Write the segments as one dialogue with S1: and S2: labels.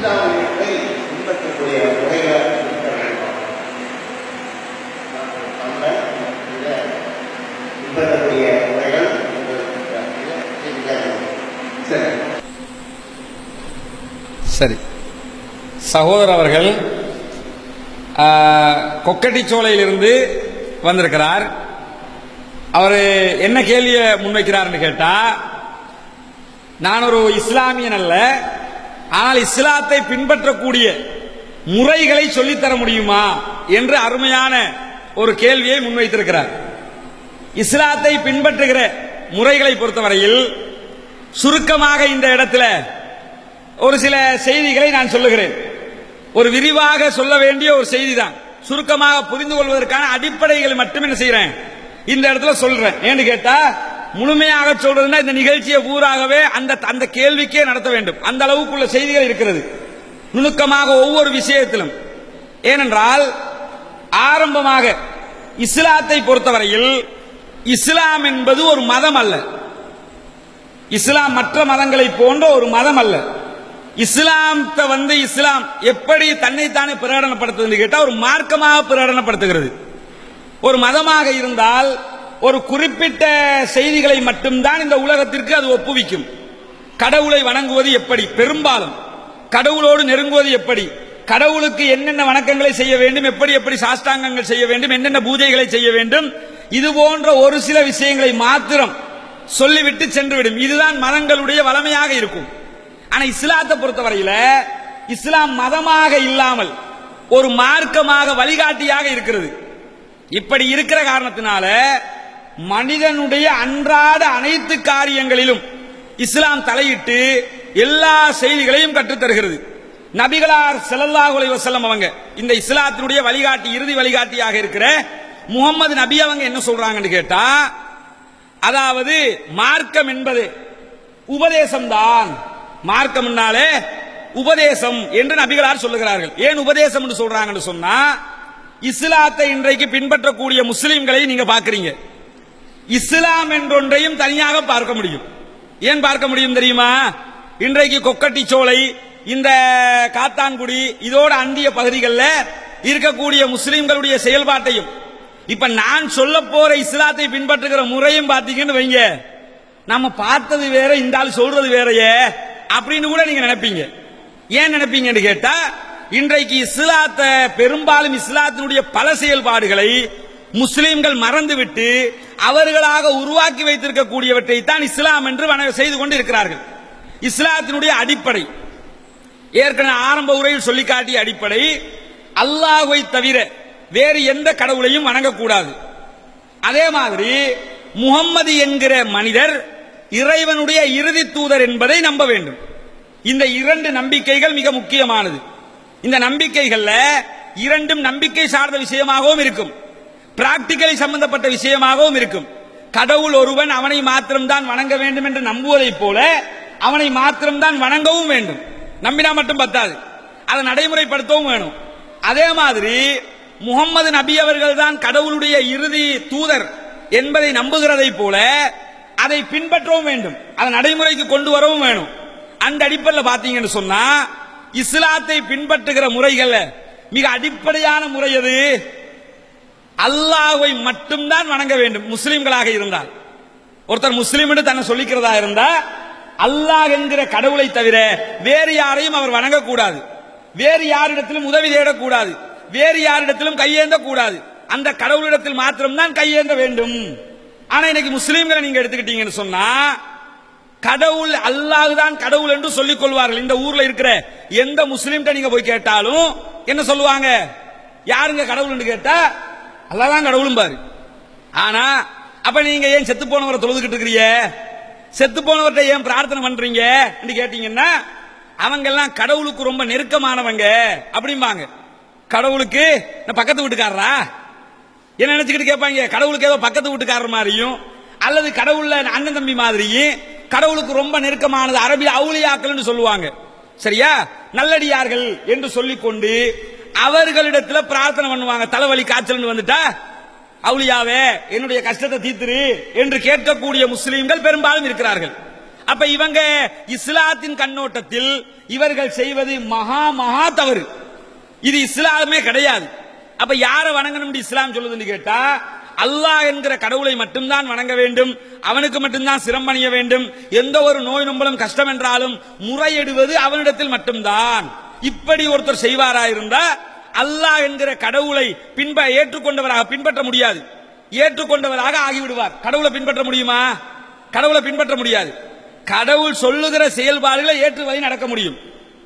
S1: இஸ்லாமியத்தை பின்பற்றக்கூடிய வேண்டும் நம்ம பின்பற்றக்கூடிய முறைகள் சரி.
S2: சரி. சகோதரர் அவர்கள் கொக்கட்டிச்சோலையிலிருந்து வந்திருக்கிறார். அவர் என்ன கேள்வியை முன்வைக்கிறார்னு கேட்டா நான் ஒரு இஸ்லாமியன் அல்ல ஆனால் இஸ்லாத்தை பின்பற்றக்கூடிய முறைகளை சொல்லித்தர முடியுமா என்று அருமையான ஒரு கேள்வியை முன்வைத்திருக்கிறார். இஸ்லாத்தை பின்பற்றுகிற முறைகளை பொறுத்தவரையில் சுருக்கமாக இந்த இடத்துல ஒரு சில செய்திகளை நான் சொல்லுகிறேன். ஒரு விரிவாக சொல்ல வேண்டிய ஒரு செய்தி தான் சுருக்கமாக புரிந்து கொள்வதற்கான அடிப்படைகள் மட்டும் என்ன செய்யறேன் இந்த இடத்துல சொல்றேன். ஏன்னு கேட்டா முழுமையாக சொல்றதுன்னா இந்த நிகழ்ச்சியை பூராகவே அந்த அந்த கேள்விக்கே நடத்த வேண்டும். அந்த அளவுக்குள்ள செய்திகள் இருக்கிறது. நுணுக்கமாக ஒவ்வொரு விஷயத்திலும். ஏனென்றால் ஆரம்பமாக இஸ்லாத்தை பொறுத்தவரையில் இஸ்லாம் என்பது ஒரு மதம் அல்ல. இஸ்லாம் மற்ற மதங்களை போன்ற ஒரு மதம் அல்ல. இஸ்லாமத்தை வந்து இஸ்லாம் எப்படி தன்னைத்தானே பிரகடனப்படுத்துதுன்னு கேட்டால் ஒரு மார்க்கமாக பிரகடனப்படுத்துகிறது. ஒரு மதமாக இருந்தால் ஒரு குறிப்பிட்ட செய்திகளை மட்டும்தான் இந்த உலகத்திற்கு அது ஒப்புவிக்கும். கடவுளை வணங்குவது எப்படி? பெரும்பாலும். கடவுளோடு நெருங்குவது எப்படி? கடவுளுக்கு என்னென்ன வணக்கங்களை செய்ய வேண்டும்? எப்படி எப்படி சாஷ்டாங்கங்கள் செய்ய வேண்டும்? என்னென்ன பூஜைகளை செய்ய வேண்டும்? இது போன்ற ஒரு சில விஷயங்களை மாத்திரம் சொல்லிவிட்டு சென்றுவிடும். இதுதான் மதங்களுடைய வளமையாக இருக்கும். ஆனா இஸ்லாத்தை பொறுத்தவரையில இஸ்லாம் மதமாக இல்லாமல் ஒரு மார்க்கமாக வழிகாட்டியாக இருக்கிறது. இப்படி இருக்கிற காரணத்தினால மனிதனுடைய அன்றாட அனைத்து காரியங்களிலும் இஸ்லாம் தலையிட்டு எல்லா செய்திகளையும் கற்றுத்தருகிறது. நபிகளார் ஸல்லல்லாஹு வசல்லம் அவங்க இந்த இஸ்லாத்தினுடைய வழிகாட்டி இறுதி வழிகாட்டியாக இருக்கிற முகமது நபி அவங்க என்ன சொல்றாங்கன்னு கேட்டா அதாவது மார்க்கம் என்பது உபதேசம்தான். மார்க்கம்னாலே உபதேசம் என்று நபிகளார் சொல்லுகிறார்கள். ஏன் உபதேசம் என்று சொல்றாங்கன்னு சொன்னா இஸ்லாத்தை இன்றைக்கு பின்பற்றக்கூடிய முஸ்லிம்களை நீங்க பாக்குறீங்க இஸ்லாம் என்றொன்றையும் தனியாக பார்க்க முடியும். ஏன் பார்க்க முடியும் தெரியுமா? இன்றைக்கு கொக்கட்டி சோலை இந்த காத்தான்குடி இதோட அண்டிய பகுதிகளில் இருக்கக்கூடிய முஸ்லிம்களுடைய செயல்பாட்டையும் இப்ப நான் சொல்ல போற இஸ்லாத்தை பின்பற்றுகிற முறையும் பாத்தீங்கன்னு வைங்க. நம்ம பார்த்தது வேற இந்த ஆள் சொல்றது வேறையே அப்படின்னு கூட நீங்க நினைப்பீங்க. ஏன் நினைப்பீங்கன்னு கேட்டா இன்றைக்கு இஸ்லாத்தை பெரும்பாலும் இஸ்லாத்தினுடைய பல செயல்பாடுகளை முஸ்லிம்கள் மறந்துவிட்டு அவர்களாக உருவாக்கி வைத்திருக்கக்கூடியவற்றை தான் இஸ்லாம் என்று செய்து கொண்டு இருக்கிறார்கள் இஸ்லாத்தினுடைய அடிப்படை. ஏற்கனவே ஆரம்ப உரையில் சொல்லி காட்டிய அடிப்படை அல்லாஹை தவிர வேறு எந்த கடவுளையும் வணங்கக்கூடாது. அதே மாதிரி முகம்மது என்கிற மனிதர் இறைவனுடைய இறுதி தூதர் என்பதை நம்ப வேண்டும். இந்த இரண்டு நம்பிக்கைகள் மிக முக்கியமானது. இந்த நம்பிக்கைகள்ல இரண்டும் நம்பிக்கை சார்ந்த விஷயமாகவும் இருக்கும். பிராக்டிக்கலி சம்பந்தப்பட்ட விஷயமாகவும் இருக்கும். கடவுள் ஒருவன் அவனை மாத்திரம்தான் வணங்க வேண்டும் என்று நம்புவதைப் போல அவனை மாத்திரம்தான் வணங்கவும் வேண்டும். நம்பினா மட்டும் பத்தாது. அதை நடைமுறைப்படுத்தவும் வேணும். அதே மாதிரி முகம்மது நபி அவர்கள் தான் கடவுளுடைய இறுதி தூதர் என்பதை நம்புகிறதை போல அதை பின்பற்றவும் வேண்டும். அதை நடைமுறைக்கு கொண்டு வரவும் வேணும். அந்த அடிப்படையில் பாத்தீங்கன்னு சொன்னா இஸ்லாத்தை பின்பற்றுகிற முறைகள்ல மிக அடிப்படையான முறை எது? அல்லாஹ்வை மட்டும்தான் வணங்க வேண்டும். முஸ்லிம்களாக இருந்தால். ஒருத்தர் முஸ்லீம் என்று தன்னை சொல்லிக்கிறதா இருந்தா அல்லாஹ் என்கிற கடவுளை தவிர வேறு யாரையும் அவர் வணங்கக்கூடாது. வேறு யாரிடத்திலும் உதவி தேடக்கூடாது. வேறு யாரிடத்திலும் கையேந்த கூடாது அந்த கடவுளிடத்தில் மாத்திரம்தான் கையேந்த வேண்டும். ஆனா இன்னைக்கு முஸ்லீம்களை நீங்க எடுத்துக்கிட்டீங்கன்னு சொன்னா கடவுள் அல்லாஹ் தான் கடவுள் என்று சொல்லிக் கொள்வார்கள். இந்த ஊர்ல இருக்கிற எந்த முஸ்லீம்கிட்ட நீங்க போய் கேட்டாலும் என்ன சொல்லுவாங்க? யாருங்க கடவுள்னு கேட்டா அல்லாதான் கடவுளும் பாரு. ஆனா அப்ப நீங்க ஏன் செத்து போனவரை தொழுதுகிட்டு இருக்கிறீங்க? செத்து போனவர்கிட்ட ஏன் பிரார்த்தனை பண்றீங்க? கேட்டீங்கன்னா அவங்க எல்லாம் கடவுளுக்கு ரொம்ப நெருக்கமானவங்க அப்படிம்பாங்க. கடவுளுக்கு நான் பக்கத்து வீட்டுக்காரரா? என்ன நினைச்சுக்கிட்டு கேட்பாங்க? கடவுளுக்கு ஏதோ பக்கத்து வீட்டுக்காரர் மாதிரியும் அல்லது கடவுள்ல அண்ணன் தம்பி மாதிரியும் கடவுளுக்கு ரொம்ப நெருக்கமானது அரபி அவுளியாக்கள்னு சொல்லுவாங்க. சரியா? நல்லடியார்கள் என்று சொல்லிக்கொண்டு அவர்களிடத்துல பிரார்த்தனை பண்ணுவாங்க. தலைவலி காய்ச்சல்னு வந்துட்டா அவுளியாவே என்னுடைய கஷ்டத்தை தீர்த்துரு என்று கேட்கக்கூடிய முஸ்லீம்கள் பெரும்பாலும் இருக்கிறார்கள். அப்ப இவங்க இஸ்லாத்தின் கண்ணோட்டத்தில் இவர்கள் செய்வது மகா மகா தவறு. இது இஸ்லாமே கிடையாது. அப்ப யாரை வணங்கணும் இஸ்லாம் சொல்லுதுன்னு கேட்டா அல்லாஹ் என்கிற கடவுளை மட்டும்தான் வணங்க வேண்டும் அவனுக்கு மட்டும்தான் சிரமணிய வேண்டும் எந்த ஒரு நோய் நொம்பலும் கஷ்டம் என்றாலும் முறையிடுவது அவனிடத்தில் மட்டும்தான். இப்படி ஒருத்தர் செய்வாரா இருந்தா அல்லாஹ் என்கிற கடவுளை பின்ப ஏற்றுக்கொண்டவராக பின்பற்ற முடியாது. ஏற்றுக்கொண்டவராக ஆகிவிடுவார். கடவுளை பின்பற்ற முடியுமா? கடவுளை பின்பற்ற முடியாது. கடவுள் சொல்லுகிற செயல்பாடுகளை ஏற்றுவதை நடக்க முடியும்.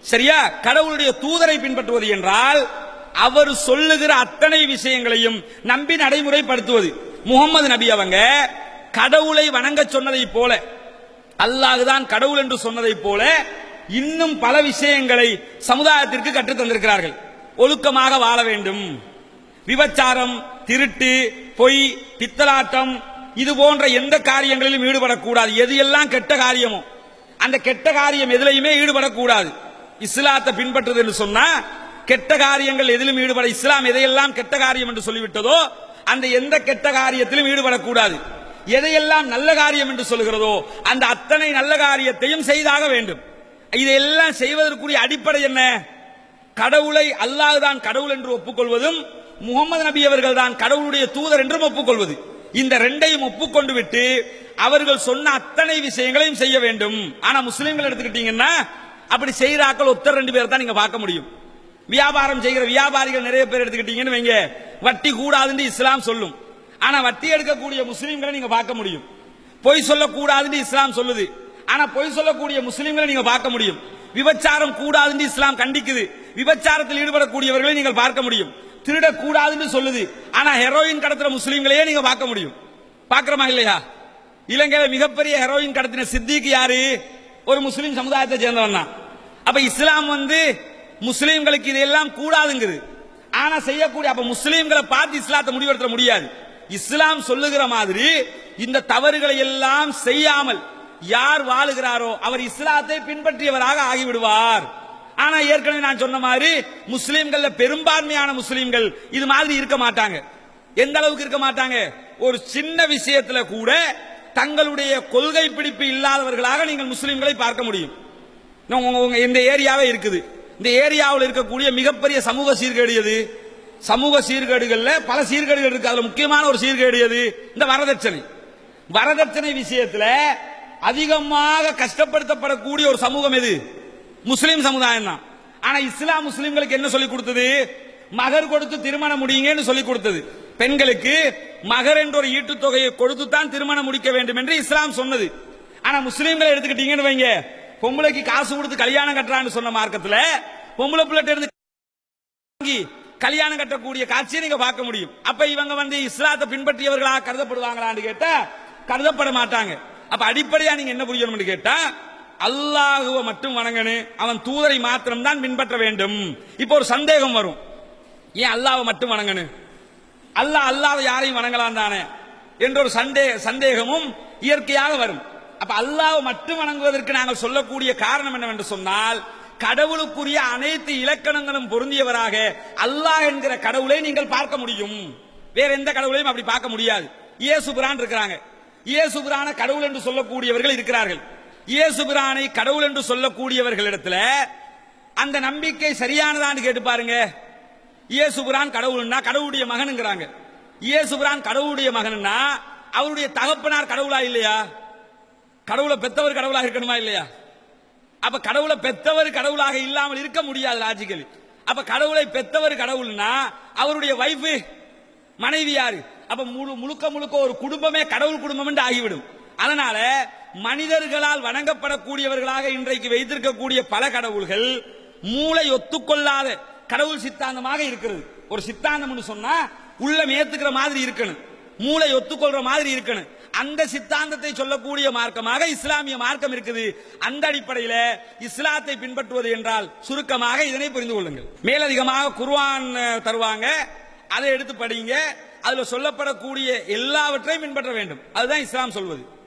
S2: சரியா? கடவுளுடைய தூதரை பின்பற்றுவது என்றால் அவர் சொல்லுகிற அத்தனை விஷயங்களையும் நம்பி நடைமுறைப்படுத்துவது. முகமது நபி அவங்க கடவுளை வணங்க சொன்னதை போல அல்லாஹுதான் கடவுள் என்று சொன்னதை போல இன்னும் பல விஷயங்களை சமுதாயத்திற்கு கற்றுத் தந்திருக்கிறார்கள். ஒழுக்கமாக வாழ வேண்டும். விபச்சாரம் திருட்டு பொய் பித்தலாட்டம் இது போன்ற எந்த காரியங்களிலும் ஈடுபடக்கூடாது. எது எல்லாம் கெட்ட காரியமோ அந்த கெட்ட காரியம் எதுலையுமே ஈடுபடக்கூடாது. இஸ்லாத்தை பின்பற்றுது என்று சொன்னா கெட்ட காரியங்கள் எதிலும் ஈடுபட இஸ்லாம் எதையெல்லாம் கெட்ட காரியம் என்று சொல்லிவிட்டதோ அந்த எந்த கெட்ட காரியத்திலும் ஈடுபடக்கூடாது. எதையெல்லாம் நல்ல காரியம் என்று சொல்கிறதோ அந்த அத்தனை நல்ல காரியத்தையும் செய்தாக வேண்டும். இதையெல்லாம் செய்வதற்குரிய அடிப்படை என்ன? கடவுளை அல்லாஹ் தான் கடவுள் என்று ஒப்புக்கொள்வதும் முகமது நபி அவர்கள் தான் கடவுளுடைய தூதர் என்றும் ஒப்புக்கொள்வது. இந்த ரெண்டையும் ஒப்புக்கொண்டு விட்டு அவர்கள் சொன்ன அத்தனை விஷயங்களையும் செய்ய வேண்டும். ஆனா முஸ்லிம்கள் எடுத்துக்கிட்டீங்கன்னா அப்படி செய்யறாக்கள் ஒத்தர் ரெண்டு பேர் தான் நீங்க பார்க்க முடியும். வியாபாரம் செய்கிற வியாபாரிகள் நிறைய பேர் எடுத்துக்கிட்டீங்கன்னு வைங்க வட்டி கூடாதுன்னு இஸ்லாம் சொல்லும். ஆனா வட்டி எடுக்கக்கூடிய முஸ்லீம்களை நீங்க பார்க்க முடியும். பொய் சொல்லக்கூடாதுன்னு இஸ்லாம் சொல்லுது. ஆனா பொய் சொல்லக்கூடிய முஸ்லீம்களை நீங்க பார்க்க முடியும். விபச்சாரம் கூடாதுன்னு இஸ்லாம் கண்டிக்குது. விபச்சாரத்தில் ஈடுபடக்கூடியவர்களை நீங்கள் பார்க்க முடியும். திருடக்கூடாதுன்னு சொல்லுது. ஆனா ஹெரோயின் கடத்துற முஸ்லீம்களையே நீங்க பார்க்க முடியும். பாக்குறமா இல்லையா? இலங்கையில மிகப்பெரிய ஹெரோயின் கடத்தின சித்திக் யாரு? ஒரு முஸ்லீம் சமுதாயத்தை சேர்ந்தவன் தான். அப்ப இஸ்லாம் வந்து முஸ்லீம்களுக்கு இதெல்லாம் கூடாதுங்குது. ஆனா செய்யக்கூடிய அப்ப முஸ்லீம்களை பார்த்து இஸ்லாத்தை முடிவெடுத்த முடியாது. இஸ்லாம் சொல்லுகிற மாதிரி இந்த தவறுகளை எல்லாம் செய்யாமல் யார் வாழுகிறாரோ அவர் இஸ்லாத்தை பின்பற்றியவராக ஆகிவிடுவார். ஆனா ஏற்கனவே நான் சொன்ன மாதிரி முஸ்லிம்கள்ல பெரும்பான்மையான முஸ்லீம்கள் இது மாதிரி இருக்க மாட்டாங்க. எந்த அளவுக்கு இருக்க மாட்டாங்க? ஒரு சின்ன விஷயத்துல கூட தங்களுடைய கொள்கை பிடிப்பு இல்லாதவர்களாக நீங்கள் முஸ்லீம்களை பார்க்க முடியும். இந்த ஏரியாவே இருக்குது. இந்த ஏரியாவில் இருக்கக்கூடிய மிகப்பெரிய சமூக சீர்கேடு எது? சமூக சீர்கேடுகள்ல பல சீர்கேடுகள் இருக்கு. அதுல முக்கியமான ஒரு சீர்கேடு எது? இந்த வரதட்சணை. வரதட்சணை விஷயத்துல அதிகமாக கஷ்டப்படுத்தப்படக்கூடிய ஒரு சமூகம் எது? முஸ்லீம் சமுதாயம் தான் ஆனா இஸ்லாம் முஸ்லீம்களுக்கு என்ன சொல்லி கொடுத்தது? மகர் கொடுத்து திருமணம் முடியுங்கன்னு சொல்லி கொடுத்தது. பெண்களுக்கு மகர் என்ற ஒரு ஈட்டுத்தொகையை கொடுத்து தான் திருமணம் முடிக்க வேண்டும் என்று இஸ்லாம் சொன்னது. ஆனா முஸ்லீம்களை எடுத்துக்கிட்டீங்கன்னு வைங்க. பொம்பளைக்கு காசு கொடுத்து கல்யாணம் கட்டுறான்னு சொன்ன மார்க்கத்துல பொம்பளை பிள்ளைட்ட இருந்து வாங்கி கல்யாணம் கட்டக்கூடிய காட்சியை நீங்க பார்க்க முடியும். அப்ப இவங்க வந்து இஸ்லாத்தை பின்பற்றியவர்களாக கருதப்படுவாங்களான்னு கேட்டா கருதப்பட மாட்டாங்க. அப்ப அடிப்படையா நீங்க என்ன புரியணும்னு கேட்டா அல்லாஹுவை மட்டும் வணங்கணு அவன் தூதரை மாத்திரம் தான் பின்பற்ற வேண்டும். இப்போ ஒரு சந்தேகம் வரும். ஏன் அல்லாவை மட்டும் வணங்கணு? அல்லாஹ் அல்லாத யாரையும் வணங்கலாம் தானே? என்ற ஒரு சந்தே சந்தேகமும் இயற்கையாக வரும். அப்ப அல்லாவை மட்டும் வணங்குவதற்கு நாங்கள் சொல்லக்கூடிய காரணம் என்னவென்று சொன்னால் கடவுளுக்குரிய அனைத்து இலக்கணங்களும் பொருந்தியவராக அல்லாஹ் என்கிற கடவுளை நீங்கள் பார்க்க முடியும். வேற எந்த கடவுளையும் அப்படி பார்க்க முடியாது. இயேசு பிரான் இருக்கிறாங்க. இயேசுபிரான கடவுள் என்று சொல்லக்கூடியவர்கள் இருக்கிறார்கள். இயேசு பிரானை கடவுள் என்று சொல்லக்கூடியவர்களிடத்தில் அந்த நம்பிக்கை சரியானதான்னு கேட்டு பாருங்க. இயேசுபிரான் கடவுள்னா கடவுளுடைய மகனுங்கிறாங்க. இயேசுபிரான் கடவுளுடைய மகன்னா அவருடைய தகப்பனார் கடவுளா இல்லையா? கடவுளை பெத்தவர் கடவுளாக இருக்கணுமா இல்லையா? அப்ப கடவுளை பெத்தவர் கடவுளாக இல்லாமல் இருக்க முடியாது லாஜிக்கலி அப்ப கடவுளை பெத்தவர் கடவுள்னா அவருடைய வைஃப் மனைவி யாரு? அப்ப முழு முழுக்க முழுக்க ஒரு குடும்பமே கடவுள் குடும்பம் என்று ஆகிவிடும். அதனால மனிதர்களால் வணங்கப்படக்கூடியவர்களாக இன்றைக்கு வைத்திருக்கக்கூடிய பல கடவுள்கள் மூளை ஒத்துக்கொள்ளாத கடவுள் சித்தாந்தமாக இருக்கிறது. ஒரு சித்தாந்தம்னு சொன்னா உள்ளம் ஏத்துக்கிற மாதிரி இருக்கணும். மூளை ஒத்துக்கொள்ற மாதிரி இருக்கணும். அந்த சித்தாந்தத்தை சொல்லக்கூடிய மார்க்கமாக இஸ்லாமிய மார்க்கம் இருக்குது. அந்த அடிப்படையில இஸ்லாத்தை பின்பற்றுவது என்றால் சுருக்கமாக இதனை புரிந்து கொள்ளுங்கள். மேலதிகமாக குர்வான் தருவாங்க. அதை எடுத்து படிங்க. அதுல சொல்லப்படக்கூடிய எல்லாவற்றையும் பின்பற்ற வேண்டும். அதுதான் இஸ்லாம் சொல்வது.